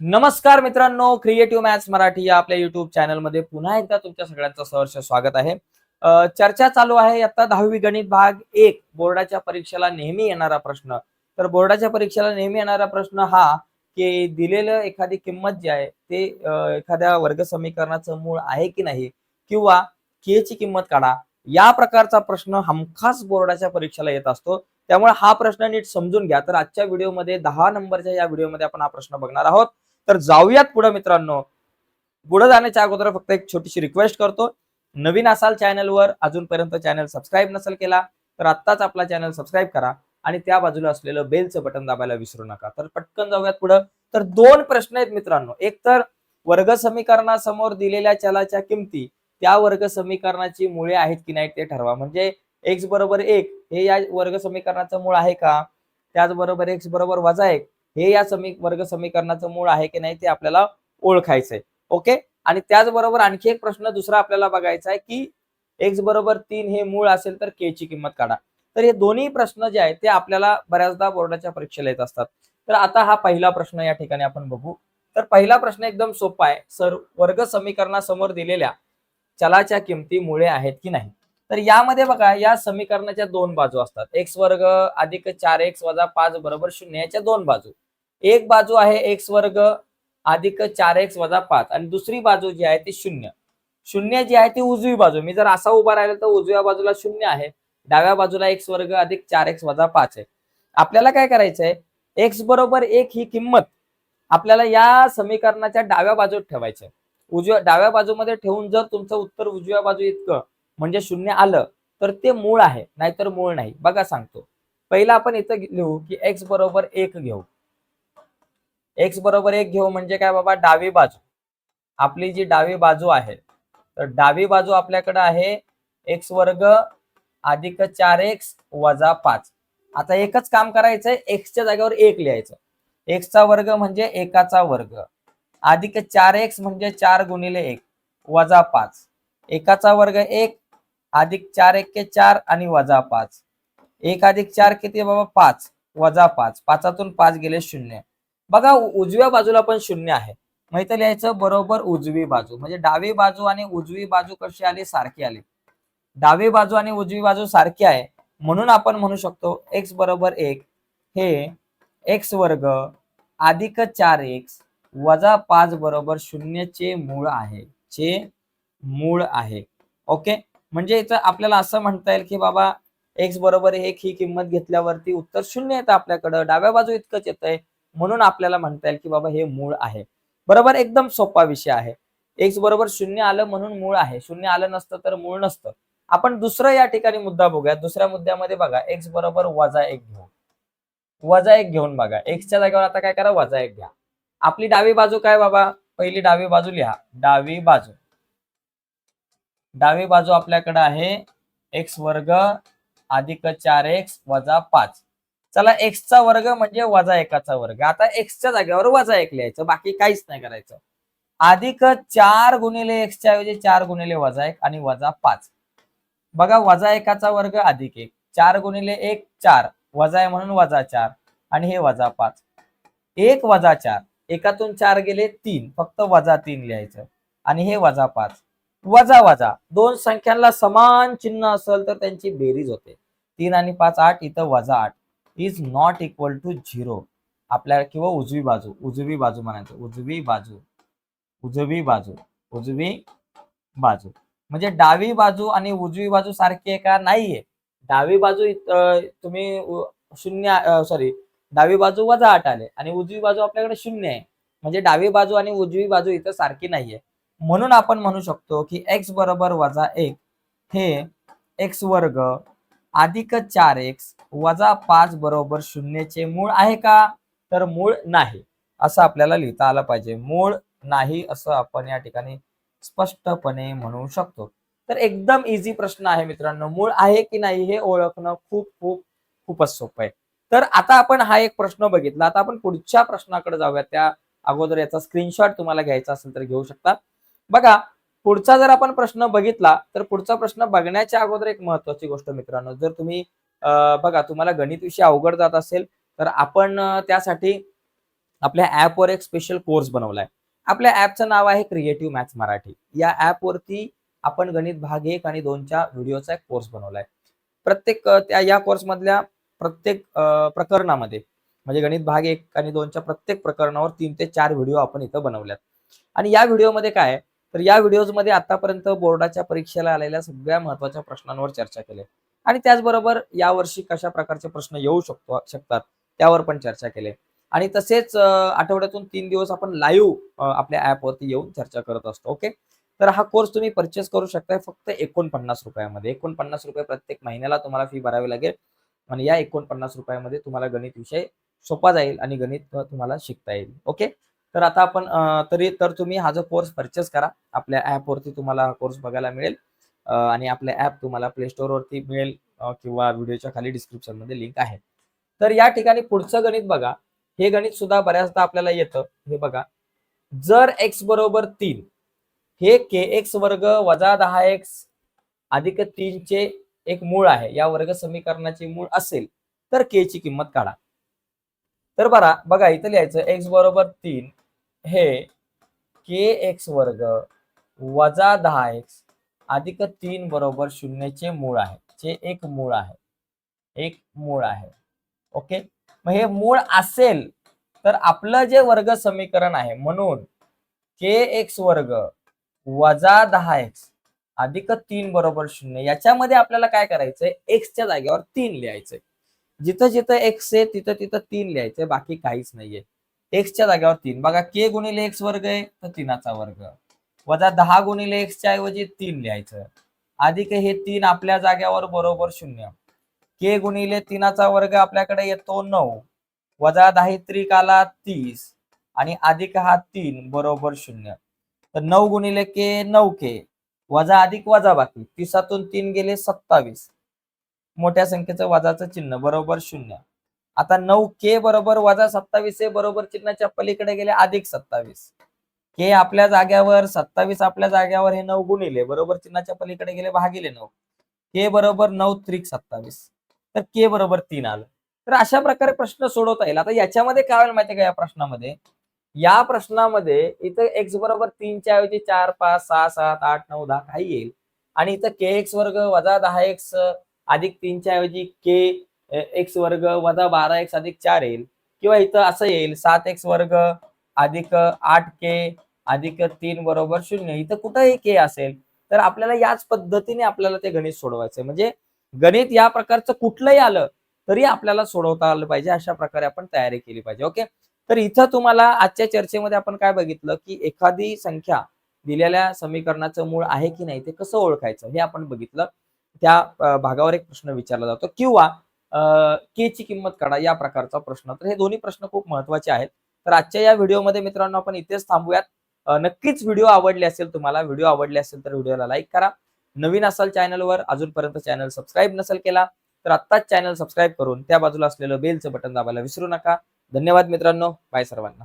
नमस्कार मित्रांनो creative maths Marathi या आपल्या युट्यूब चॅनलमध्ये पुन्हा एकदा तुमच्या सगळ्यांचं सहर्ष स्वागत आहे. चर्चा चालू आहे आता दहावी गणित भाग एक बोर्डाच्या परीक्षेला नेहमी येणारा प्रश्न. तर बोर्डाच्या परीक्षेला नेहमी येणारा प्रश्न हा की दिलेलं एखादी किंमत जी आहे ते एखाद्या वर्ग समीकरणाचं मूळ आहे की नाही किंवा के ची किंमत काढा या प्रकारचा प्रश्न हमखास बोर्डाच्या परीक्षेला येत असतो. त्यामुळे हा प्रश्न नीट समजून घ्या. तर आजच्या व्हिडिओमध्ये दहा नंबरच्या या व्हिडिओमध्ये आपण हा प्रश्न बघणार आहोत. तर जाऊयात पुढे मित्रांनो. पुढे जाण्याच्या अगोदर फक्त एक छोटीशी रिक्वेस्ट करतो. नवीन असाल चॅनलवर अजूनपर्यंत चॅनल सबस्क्राईब नसेल केला तर आत्ताच आपला चॅनल सबस्क्राईब करा आणि त्या बाजूला असलेलं बेलचं बटन दाबायला विसरू नका. तर पटकन जाऊयात पुढं. तर दोन प्रश्न आहेत मित्रांनो. एक तर वर्ग समीकरणासमोर दिलेल्या चलाच्या किमती त्या वर्ग समीकरणाची मुळे आहेत की नाही ते ठरवा. म्हणजे एक्स बरोबर एक हे या वर्ग समीकरणाचं मूळ आहे का? त्याचबरोबर एक्स बरोबर वजा एक. हे या समी वर्ग समीकरणाचं मूळ आहे की नाही ते आपल्याला ओळखायचंय. ओके? आणि त्याचबरोबर आणखी एक प्रश्न दुसरा आपल्याला बघायचा आहे की एक्स बरोबर तीन हे मूळ असेल तर के ची किंमत काढा. तर हे दोन्ही प्रश्न जे आहेत ते आपल्याला बऱ्याचदा बोर्डाच्या परीक्षेला येत असतात. तर आता हा पहिला प्रश्न या ठिकाणी आपण बघू. तर पहिला प्रश्न एकदम सोपा आहे. सर वर्ग समीकरणासमोर दिलेल्या चलाच्या किमती मुळे आहेत की नाही? तर यामध्ये बघा या समीकरणाच्या दोन बाजू असतात. एक्स वर्ग अधिक चार एक्स वजा पाच बरोबर शून्य याच्या दोन बाजू. एक बाजू आहे एक्स वर्ग अधिक चार एक्स वजा पाच. आणि दुसरी बाजू जी आहे ती शून्य. शून्य जी आहे ती उजवी बाजू. मी जर असा उभा राहिलं तर उजव्या बाजूला शून्य आहे. डाव्या बाजूला एक्स वर्ग अधिक चार एक्स वजा पाच आहे. आपल्याला काय करायचंय? एक्स बरोबर एक ही किंमत आपल्याला या समीकरणाच्या डाव्या बाजूत ठेवायचे उजव्या डाव्या बाजूमध्ये ठेवून जर तुमचं उत्तर उजव्या बाजू इतकं म्हणजे शून्य आलं तर ते मूळ आहे. नाहीतर मूळ नाही. बघा सांगतो. पहिला आपण इथं लिहू की एक्स बरोबर एक घेऊ. एक्स बरोबर एक घेऊ म्हणजे काय बाबा? डावी बाजू. आपली जी डावी बाजू आहे तर डावी बाजू आपल्याकडे आहे एक्स वर्ग अधिक चार एक्स वजा पाच. आता एकच काम करायचंय एक्सच्या जागेवर एक लिहायचं. एक्सचा वर्ग म्हणजे एकाचा वर्ग. अधिक चार एक्स म्हणजे चार गुणिले एक वजा पाच. एकाचा वर्ग एक अधिक चार एक चार आणि वजा पाच. एक अधिक चार किती बाबा? पाच वजा पाच. पाचातून पाच गेले शून्य. बघा उजव्या बाजूला पण शून्य आहे. मग इथं लिहायचं बरोबर उजवी बाजू. म्हणजे डावी बाजू आणि उजवी बाजू कशी आली? सारखी आली. डावी बाजू आणि उजवी बाजू सारखी आहे. म्हणून आपण म्हणू शकतो एक्स बरोबर एक हे एक्स वर्ग अधिक चार एक्स वजा पाच बरोबर शून्यचे मूळ आहे. चे मूळ आहे. ओके? म्हणजे इथं आपल्याला असं म्हणता येईल की बाबा एक्स बरोबर एक ही किंमत घेतल्यावरती उत्तर शून्य येतं आपल्याकडं. डाव्या बाजू इतकंच येतंय. म्हणून आपल्याला म्हणता येईल की बाबा हे मूळ आहे. बरोबर? एकदम सोपा विषय आहे. एक्स बरोबर शून्य आलं म्हणून मूळ आहे. शून्य आलं नसतं तर मूळ नसतं. आपण दुसरं या ठिकाणी मुद्दा बघूया दुसऱ्या मुद्द्यामध्ये बघा. एक्स बरोबर वजा एक घेऊ वजा एक घेऊन बघा. एक्सच्या जागेवर आता काय करा? वजा एक घ्या. आपली डावी बाजू काय बाबा? पहिली डावी बाजू लिहा. डावी बाजू. डावी बाजू आपल्याकडे आहे. एक्स वर्ग अधिक चार एक्स वजा पाच. चला एक्सचा वर्ग म्हणजे वजा एकाचा वर्ग. आता एक्सच्या जागेवर वजा एक लिहायचं बाकी काहीच नाही करायचं. अधिक चार गुणिले एक्सच्या ऐवजी चार गुणिले वजा एक आणि वजा पाच. बघा वजा एकाचा वर्ग अधिक एक. चार गुणिले एक चार. वजा आहे म्हणून वजा चार आणि हे वजा पाच. एक वजा चार. एकातून चार गेले तीन. फक्त वजा तीन लिहायचं. आणि हे वजा पाच. वजा वजा. दोन संख्यांना समान चिन्ह असेल तर त्यांची बेरीज होते. तीन आणि पाच आठ इथं वजा आठ. Is not equal to zero आपल्या किंवा उजवी बाजू उजवी बाजू म्हणायचं. उजवी बाजू उजवी बाजू उजवी बाजू. म्हणजे डावी बाजू आणि उजवी बाजू सारखी आहे का? नाहीये. डावी बाजू तुम्ही शून्य सॉरी डावी बाजू वजा आठ आले आणि उजवी बाजू आपल्याकडे शून्य आहे. म्हणजे डावी बाजू आणि उजवी बाजू इथं सारखी नाहीये. म्हणून आपण म्हणू शकतो की एक्स बरोबर वजा एक हे एक्स वर्ग अधिक चार एक्स वजा पाच बरोबर शून्यचे मूळ आहे का? तर मूळ नाही. असं आपल्याला लिहिता आलं पाहिजे. मूळ नाही असं आपण या ठिकाणी स्पष्टपणे म्हणू शकतो. तर एकदम इझी प्रश्न आहे मित्रांनो. मूळ आहे की नाही हे ओळखणं खूप खूप खूपच सोपं आहे. तर आता आपण हा एक प्रश्न बघितला. आता आपण पुढच्या प्रश्नाकडे जाऊया. त्या अगोदर याचा स्क्रीनशॉट तुम्हाला घ्यायचा असेल तर घेऊ शकता. बघा पुढचा जर आपण प्रश्न बघितला तर पुढचा प्रश्न बघण्याच्या अगोदर एक महत्वाची गोष्ट मित्रांनो जर तुम्ही बघा तुम्हाला गणित विषय अवघड जात असेल तर आपण त्यासाठी आपल्या ऍपवर एक स्पेशल कोर्स बनवलाय. आपल्या ऍपचं नाव आहे क्रिएटिव्ह मॅथ्स मराठी. या ऍपवरती आपण गणित भाग एक आणि दोनच्या व्हिडिओचा एक कोर्स बनवलाय. प्रत्येक त्या या कोर्समधल्या प्रत्येक प्रकरणामध्ये म्हणजे गणित भाग एक आणि दोनच्या प्रत्येक प्रकरणावर तीन ते चार व्हिडिओ आपण इथं बनवल्यात. आणि या व्हिडिओमध्ये काय आहे, तर या व्हिडिओमध्ये आतापर्यंत बोर्डाच्या परीक्षेला आलेल्या सगळ्या महत्त्वाच्या प्रश्नांवर चर्चा केली. आणि त्याचबरोबर यावर्षी कशा प्रकारचे प्रश्न येऊ शकतो शकतात त्यावर पण चर्चा केली. आणि तसेच आठवड्यातून तीन दिवस आपण लाईव्ह आपल्या ऍपवरती येऊन चर्चा करत असतो ओके तर हा कोर्स तुम्ही परचेस करू शकताय फक्त एकोणपन्नास रुपयामध्ये. एकोणपन्नास रुपये प्रत्येक महिन्याला तुम्हाला फी भरावी लागेल. आणि या एकोणपन्नास रुपयामध्ये तुम्हाला गणित विषय सोपा जाईल आणि गणित तुम्हाला शिकता येईल ओके तर आता आपण तरी तर तुम्ही हा जो कोर्स परचेस करा आपल्या ऍपवरती तुम्हाला कोर्स बघायला मिळेल. आणि आपल्या ऍप तुम्हाला प्ले वरती मिळेल किंवा व्हिडिओच्या खाली डिस्क्रिप्शनमध्ये लिंक आहे. तर या ठिकाणी पुढचं गणित बघा. हे गणित सुद्धा बऱ्याचदा आपल्याला येतं. हे बघा. जर एक्स बरोबर तीन हे के एक्स वर्ग वजा दहा एक्स अधिक तीनचे एक मूळ आहे. या वर्ग समीकरणाचे मूळ असेल तर के ची किंमत काढा. तर बरा बघा इथं लिहायचं एक्स बरोबर तीन हे के एक्स वर्ग वजा दहा एक्स अधिक तीन बरोबर शून्यचे मूळ आहे. जे एक मूळ आहे. एक मूळ आहे. ओके मग हे मूळ असेल तर आपलं जे वर्ग समीकरण आहे म्हणून के एक्स वर्ग वजा दहा एक्स अधिक तीन बरोबर शून्य याच्यामध्ये आपल्याला काय करायचंय? एक्सच्या जागेवर तीन लिहायचंय. जिथं जिथं एक्स आहे तिथं तिथं तीन लिहायचंय. बाकी काहीच नाहीये. एक्सच्या जागेवर तीन. बघा के गुणिले एक्स वर्ग आहे तर तीनाचा वर्ग. वजा दहा गुणिले एक्सच्या ऐवजी तीन लिहायचं. अधिक हे तीन आपल्या जाग्यावर बरोबर शून्य. के गुणिले तीनाचा वर्ग आपल्याकडे येतो नऊ. वजा दहा त्रिकाला तीस. आणि अधिक हा तीन बरोबर शून्य. तर नऊ गुणिले के नऊ के वजा अधिक वजा बाकी. तिसातून तीन गेले सत्तावीस. मोठ्या संख्येचं वजाचं चिन्ह बरोबर शून्य. आता नऊ के बरोबर वजा सत्तावीस हे बरोबर चिन्हाच्या पलीकडे गेले अधिक सत्तावीस. के आपल्या जाग्यावर सत्तावीस आपल्या जाग्यावर हे नऊ गुणिले बरोबर चिन्हाच्या पलीकडे गेले भागिले नऊ. के बरोबर नऊ त्रिक सत्तावीस. तर के बरोबर तीन आलं. तर अशा प्रकारे प्रश्न सोडवता येईल. आता याच्यामध्ये काय होईल माहितीये का या प्रश्नामध्ये? या प्रश्नामध्ये इथं एक्स बरोबर तीनच्या ऐवजी चार पाच सहा सात आठ नऊ दहा काही येईल. आणि इथं के एक्स वर्ग वजा दहा एक्स अधिक तीनच्या ऐवजी के एक्स वर्ग वजा बारा एक्स अधिक चार येईल. किंवा इथं असं येईल सात एक्स वर्ग अधिक आठ के अधिक तीन बरोबर शून्य. इथं कुठंही के असेल तर आपल्याला याच पद्धतीने आपल्याला ते गणित सोडवायचंय. म्हणजे गणित या प्रकारचं कुठलंही आलं तरी आपल्याला सोडवता आलं पाहिजे अशा प्रकारे आपण तयारी केली पाहिजे. ओके? तर इथं तुम्हाला आजच्या चर्चेमध्ये आपण काय बघितलं की एखादी संख्या दिलेल्या समीकरणाचं मूळ आहे की नाही ते कसं ओळखायचं हे आपण बघितलं. त्या भागावर एक प्रश्न विचारला जातो. किंवा के ची किंमत काढा या प्रकारचा प्रश्न. तर हे दोन्ही प्रश्न खूप महत्त्वाचे आहेत. तर आजच्या या व्हिडिओमध्ये मित्रांनो आपण इथेच थांबूयात. नक्कीच व्हिडिओ आवडले असेल तुम्हाला व्हिडिओ आवडले असेल तर व्हिडिओला लाईक करा. नवीन असाल चॅनलवर अजूनपर्यंत चॅनल सबस्क्राईब नसेल केला तर आत्ताच चॅनल सबस्क्राईब करून त्या बाजूला असलेलं बेलचं बटन दाबायला विसरू नका. धन्यवाद मित्रांनो. बाय सर्वांना.